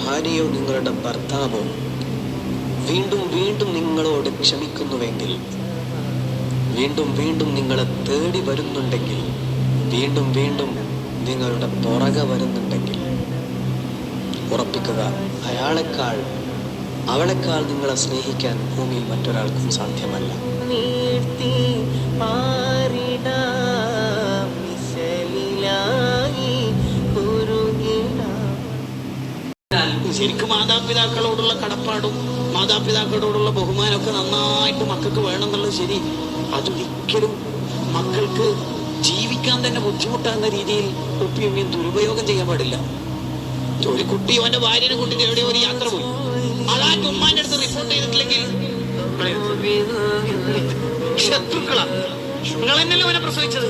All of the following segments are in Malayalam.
ഭാര്യയോ നിങ്ങളുടെ ഭർത്താവോ വീണ്ടും വീണ്ടും നിങ്ങളോട് ക്ഷമിക്കുന്നുവെങ്കിൽ വീണ്ടും വീണ്ടും നിങ്ങളെ തേടി വരുന്നുണ്ടെങ്കിൽ വീണ്ടും വീണ്ടും നിങ്ങളുടെ പുറകെ വരുന്നുണ്ടെങ്കിൽ ഉറപ്പിക്കുക അയാളെക്കാൾ അവളെക്കാൾ നിങ്ങളെ സ്നേഹിക്കാൻ ഭൂമിയിൽ മറ്റൊരാൾക്കും സാധ്യമല്ല. ശരിക്കും മാതാപിതാക്കളോടുള്ള കടപ്പാടും മാതാപിതാക്കളോടുള്ള ബഹുമാനമൊക്കെ നന്നായിട്ട് മക്കൾക്ക് വേണം എന്നുള്ളത് ശരി. അതൊരിക്കലും മക്കൾക്ക് ജീവിക്കാൻ തന്നെ ബുദ്ധിമുട്ടാകുന്ന രീതിയിൽ ഒപ്പിയും ദുരുപയോഗം ചെയ്യാൻ പാടില്ല. ഒരു കുട്ടി അവന്റെ ഭാര്യനെ കുട്ടി എവിടെയോ ഒരു യാത്ര പോയി. അതാ ഉമ്മാന്റെ അടുത്ത് റിപ്പോർട്ട് ചെയ്തിട്ടില്ലെങ്കിൽ ശത്രുക്കളാ. നിങ്ങൾ തന്നെയല്ലേ അവനെ പ്രസവിച്ചത്?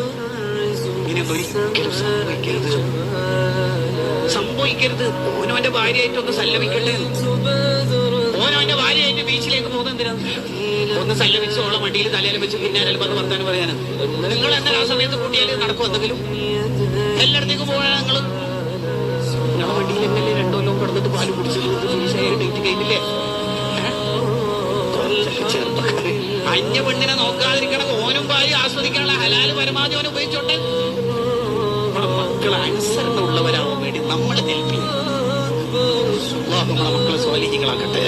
ഇനി ഒരിക്കലും സംഭവിക്കരുത്. സംഭവിക്കരുത് ഓനോന്റെ അവന്റെ ഭാര്യയായിട്ട് ഒന്ന് സല്ലപിക്കട്ടെ. ഓനോന്റെ ഭാര്യയായിട്ട് ബീച്ചിലേക്ക് പോകുന്നത് എന്തിനാണ് ഒന്ന് സല്ലപിച്ച് ഓളെ വണ്ടിയിൽ തലയിൽ വെച്ച് പിന്നെ വന്ന് വർത്താനം പറയാന് നിങ്ങൾ എന്നാൽ ആ സമയത്ത് കൂട്ടിയാൽ നടക്കും എന്തെങ്കിലും? എല്ലായിടത്തേക്ക് പോയാൽ നിങ്ങൾ നിങ്ങളെ വണ്ടിയിൽ എന്നല്ലേ രണ്ടോ ലോക്ക് കിടന്നിട്ട് പാൽ ഫിനിഷായ ഡേറ്റ് കഴിഞ്ഞില്ലേ? അന്യ പെണ്ണിനെ നോക്കാതിരിക്കണം ഓനും ഭാര്യ ആസ്വദിക്കാനുള്ള ഹലാൽ പരമാവധി ഓൻ ഉപയോഗിച്ചോട്ടെ? മക്കൾ അനുസരണ ഉള്ളവരാവാൻ വേണ്ടി നമ്മൾ ഹെൽപ്പ് നമ്മളെ മക്കളെ സ്വാലിഹികളാക്കട്ടെ